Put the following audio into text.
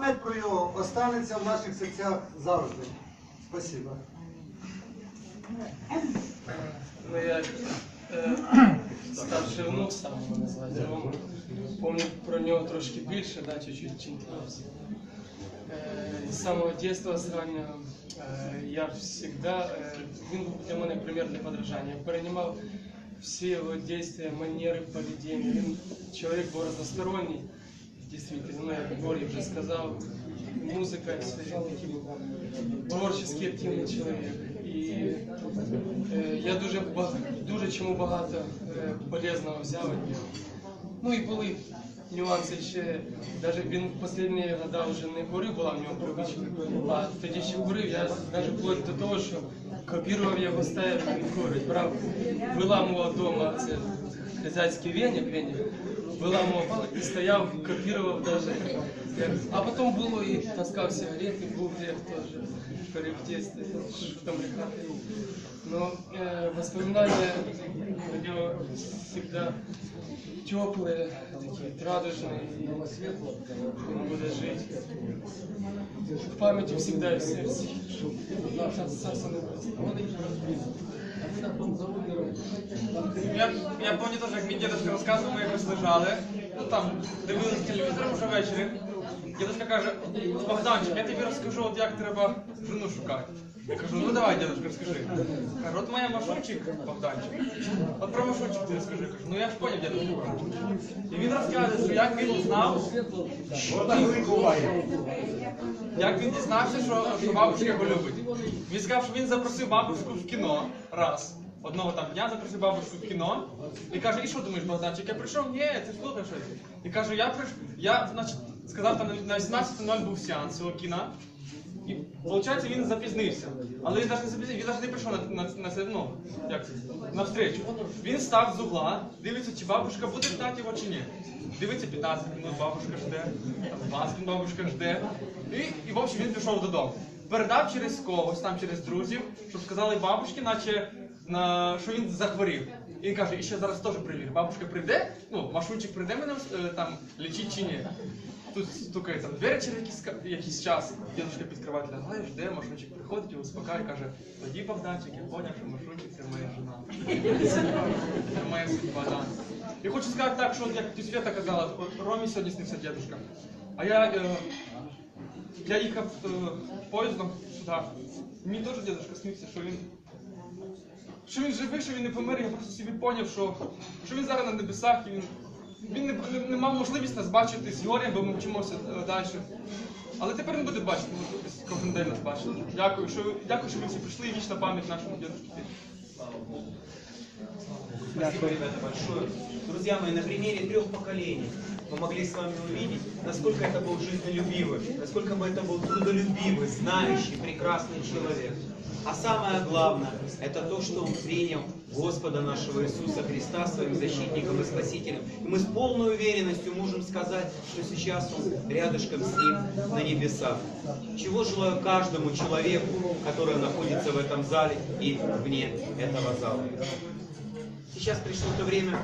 Пам'ять про його останеться в наших серцях завжди. Спасибо. Ну, я е, старший внук сам мене звати Рома. Помню про нього трошки більше, да, чуть-чуть, хлопці. Е, з самого дитинства, з раннього, е, я всегда, е, він був для мене примір для подражання. Я переймав всі його дійства, манери, поведіння. Він чоловік був разносторонній, ну, як Боря вже сказав, музика, був активний чоловік. І е, я дуже, дуже чому багато е, полезного взяв від нього. Ну і були нюанси ще, навіть він в останні роки вже не курив, була в нього привичка, а тоді ще курив, я навіть вплоть до того, що копірував його стайл, він курить, брав, виламував вдома це хазяйський веник, веник, виламував і стояв, копірував навіть. А потім було і таскав сигарети, був грех теж, перед дитинстві, що там рехати. Но э, воспоминания у него всегда теплые, такие радужные, и он будет жить. В памяти всегда и в сердце. Царство Небесное. Я, я пам'ятаю як мій дідусь розказував, ми якось лежали, ну там дивилися телевізор вже ввечері. Дідусь каже, Богданчик, я тобі розкажу, от як треба жену шукати. Я кажу, ну давай, дідусь, розкажи. Каже, от моя Машунчик, Богданчик. От про Машунчик ти розкажи. Кажу, ну я ж поняв, дідусь. І він розказує, що як він знав, як він дізнався, що, що бабушка його любить. Він сказав, що він запросив бабушку в кіно раз. Одного там дня запросив бабушку в кіно і каже, і що думаєш, Богданчик? Я прийшов, ні, ти ж слухай щось. І каже, я прийшов, я значить, сказав, там на 18.00 був сеанс цього кіна. І виходить, він запізнився. Але він навіть не запізнився, він навіть не прийшов на, на, на, це, ну, як на встречу. Він став з угла, дивиться, чи бабушка буде ждати його чи ні. Дивиться 15 минут, бабушка жде, там 20 минут бабушка жде. І, і в общем, він пішов додому. Передав через когось, там через друзів, щоб сказали бабушці, наче на, що він захворів. І він каже, і ще зараз теж перевірю. Бабушка прийде, ну, Машунчик прийде мене е, там лічить чи ні. Тут стукає там двері через якийсь, якийсь час, дідушка під кровать лягає, жде, Машунчик приходить і успокає, каже, тоді Богданчик, я поняв, що Машунчик це моя жена. Це моя судьба, да. І хочу сказати так, що як ти Свята казала, Ромі сьогодні снився дідушка. А я, е, я їхав е, поїздом сюди. Мені теж дідушка снився, що він що він живий, що він не помер, я просто собі поняв, що, що він зараз на небесах і він, він не, не, не мав можливість нас бачити з горем, бо ми вчимося е, далі. Але тепер він буде бачити, може десь кожен день нас бачити. Дякую, що, дякую, що ви всі прийшли і вічна пам'ять нашому дідушці. Спасибо, ребята, большое. Друзья мои, на примере трех поколений мы могли с вами увидеть, насколько это был жизнелюбивый, насколько бы это был трудолюбивый, знающий, прекрасный человек. А самое главное, это то, что он принял Господа нашего Иисуса Христа своим защитником и спасителем. И мы с полной уверенностью можем сказать, что сейчас он рядышком с ним на небесах. Чего желаю каждому человеку, который находится в этом зале и вне этого зала. Сейчас пришло то время,